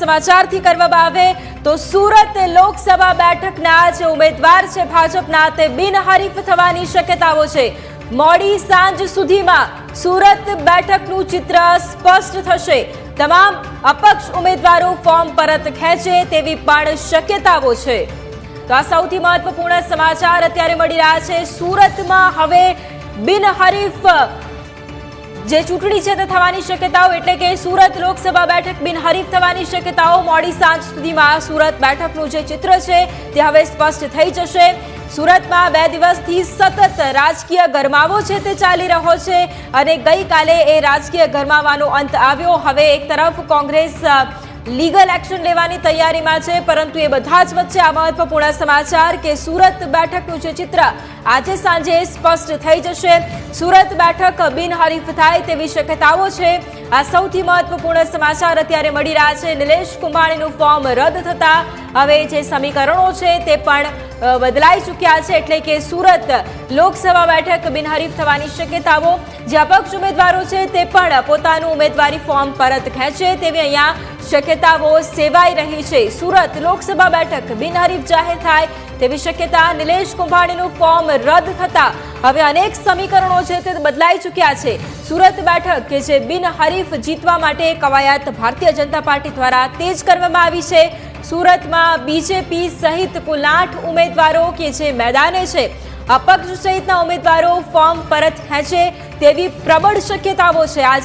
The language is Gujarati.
સમાચારથી કરવામાં આવે તો સુરત લોકસભા બેઠકના જે ઉમેદવાર છે ભાજપના તે બિનહરીફ થવાની શક્યતાઓ છે. મોડી સાંજ સુધીમાં સુરત બેઠકનું ચિત્ર સ્પષ્ટ થશે. તમામ અપક્ષ ઉમેદવારો ફોર્મ પરત ખેંચે તેવી પણ શક્યતાઓ છે. તો આ સૌથી મહત્વપૂર્ણ સમાચાર અત્યારે મળી રહ્યા છે. સુરતમાં હવે બિનહરીફ જે ચૂંટણી છે તે થવાની શક્યતાઓ એટલે કે સુરત લોકસભા બેઠક બિનહરીફ થવાની શક્યતાઓ મોડી સાંજ સુધીમાં સુરત બેઠકનું જે ચિત્ર છે તે હવે સ્પષ્ટ થઈ જશે. સુરતમાં બે દિવસથી સતત રાજકીય ગરમાવો છે તે ચાલી રહ્યો છે અને ગઈકાલે એ રાજકીય ગરમાવાનો અંત આવ્યો. હવે એક તરફ કોંગ્રેસ લીગલ એક્શન લેવાની તૈયારીમાં છે, પરંતુ એ બધા જ વચ્ચે આ મહત્વપૂર્ણ સમાચાર કે સુરત બેઠકનું જે ચિત્ર આજે સાંજે સ્પષ્ટ થઈ જશે. સુરત બેઠક બિનહરીફ થાય તેવી શક્યતાઓ છે. આ સૌથી મહત્વપૂર્ણ સમાચાર અત્યારે મળી રહ્યા છે. નિલેશ કુંભાણીનું ફોર્મ રદ થતા હવે જે સમીકરણો છે તે પણ બદલાઈ ચૂક્યા છે. એટલે કે સુરત લોકસભા બેઠક બિનહરીફ થવાની શક્યતાઓ. જે અપક્ષ ઉમેદવારો છે તે પણ પોતાનું ઉમેદવારી ફોર્મ પરત ખેંચે તેવી અહીંયા શક્યતાઓ સેવાઈ રહી છે. સુરત લોકસભા બેઠક બિનહરીફ જાહેર થાય તેવી શક્યતા નિલેશ કુંભાણીનું ફોર્મ રદ થતા હવે અનેક સમીકરણો છે તે બદલાઈ ચૂક્યા છે. સુરત બેઠક કે જે બિનહરીફ જીતવા માટે કવાયત ભારતીય જનતા પાર્ટી દ્વારા તેજ કરવામાં આવી છે. સુરતમાં બીજેપી સહિત કુલ આઠ ઉમેદવારો કે જે મેદાને છે. અપક્ષ સહિતના ઉમેદવારો ફોર્મ પરત ખેંચે તેવી પ્રબળ શક્યતાઓ છે. આજે